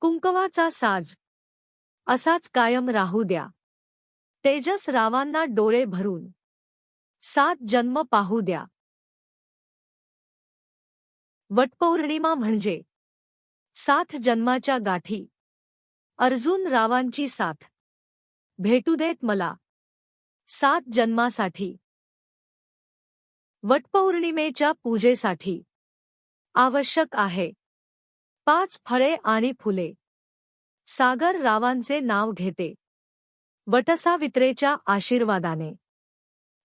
कुंकवाचा साज. असाच कायम राहू द्या. तेजस रावांना डोळे भरून. सात जन्म पाहू द्या. वटपौर्णिमा म्हणजे सात जन्माच्या गाठी. अर्जुन रावांची साथ. भेटू देत मला. सात जन्मासाठी. वटपौर्णिमेच्या पूजेसाठी. आवश्यक आहे. पाच फळे आणि फुले. सागर रावांचे नाव घेते. वटसावित्रेच्या आशीर्वादाने.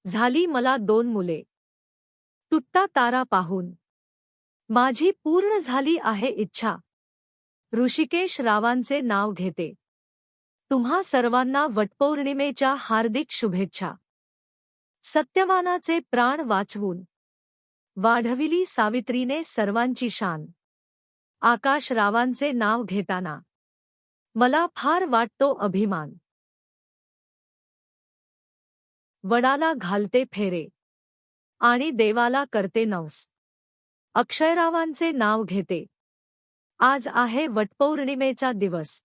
झाली मला दोन मुले. तुटता तारा पाहून. माझी पूर्ण झाली आहे इच्छा. ऋषिकेश रावांचे नाव घेते. तुम्हा सर्वांना वटपौर्णिमेच्या हार्दिक शुभेच्छा. सत्यवानाचे प्राण वाचवून. वाढविली सावित्रीने सर्वांची शान. आकाश रावांचे नाव घेताना. मला फार वाटतो अभिमान. वडाला घालते फेरे. आणि देवाला करते नवस. अक्षयरावांचे नाव घेते. आज आहे वटपौर्णिमेचा दिवस.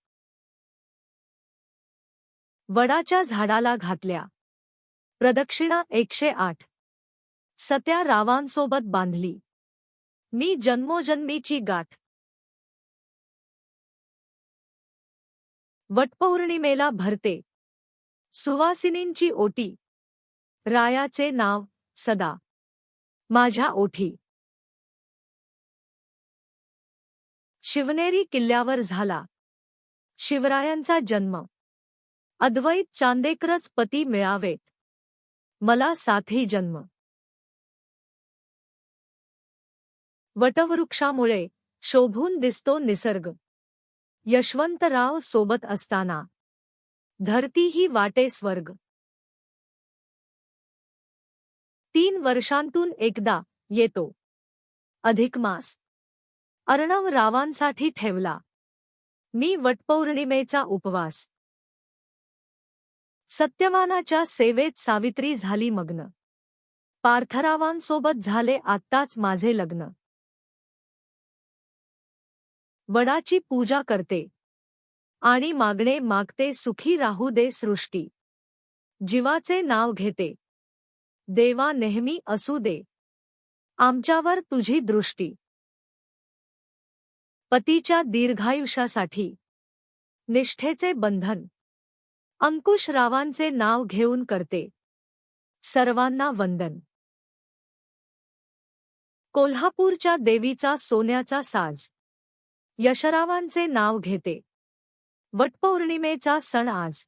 वडाच्या झाडाला घातल्या. प्रदक्षिणा एकशे आठ. सत्या रावांसोबत बांधली. मी जन्मोजन्मीची गाठ. वटपौर्णिमेला भरते. सुवासिनींची ओटी. रायाचे नाव सदा. माझ्या ओठी. शिवनेरी किल्ल्यावर झाला. शिवरायांचा जन्म. अद्वैत चांदेकरच पती मिळावेत. मला साथी जन्म. वटवृक्षामुळे शोभून दिसतो निसर्ग. यशवंतराव सोबत असताना. धरतीही वाटे स्वर्ग. तीन वर्षांतून एकदा येतो. अधिक मास. अर्णव रावांसाठी ठेवला. मी वटपौर्णिमेचा उपवास. सत्यवानाच्या सेवेत सावित्री झाली मग्न. पार्थरावांसोबत झाले आत्ताच माझे लग्न. वडाची पूजा करते. आणि मागणे मागते सुखी राहू दे सृष्टी. जीवाचे नाव घेते. देवा नेहमी असू दे. आमच्यावर तुझी दृष्टी. पतीच्या दीर्घायुष्यासाठी. निष्ठेचे बंधन. अंकुश रावांचे नाव घेऊन करते. सर्वांना वंदन. कोल्हापूरच्या देवीचा सोन्याचा साज. यशरावांचे नाव घेते. वटपौर्णिमेचा सण आज.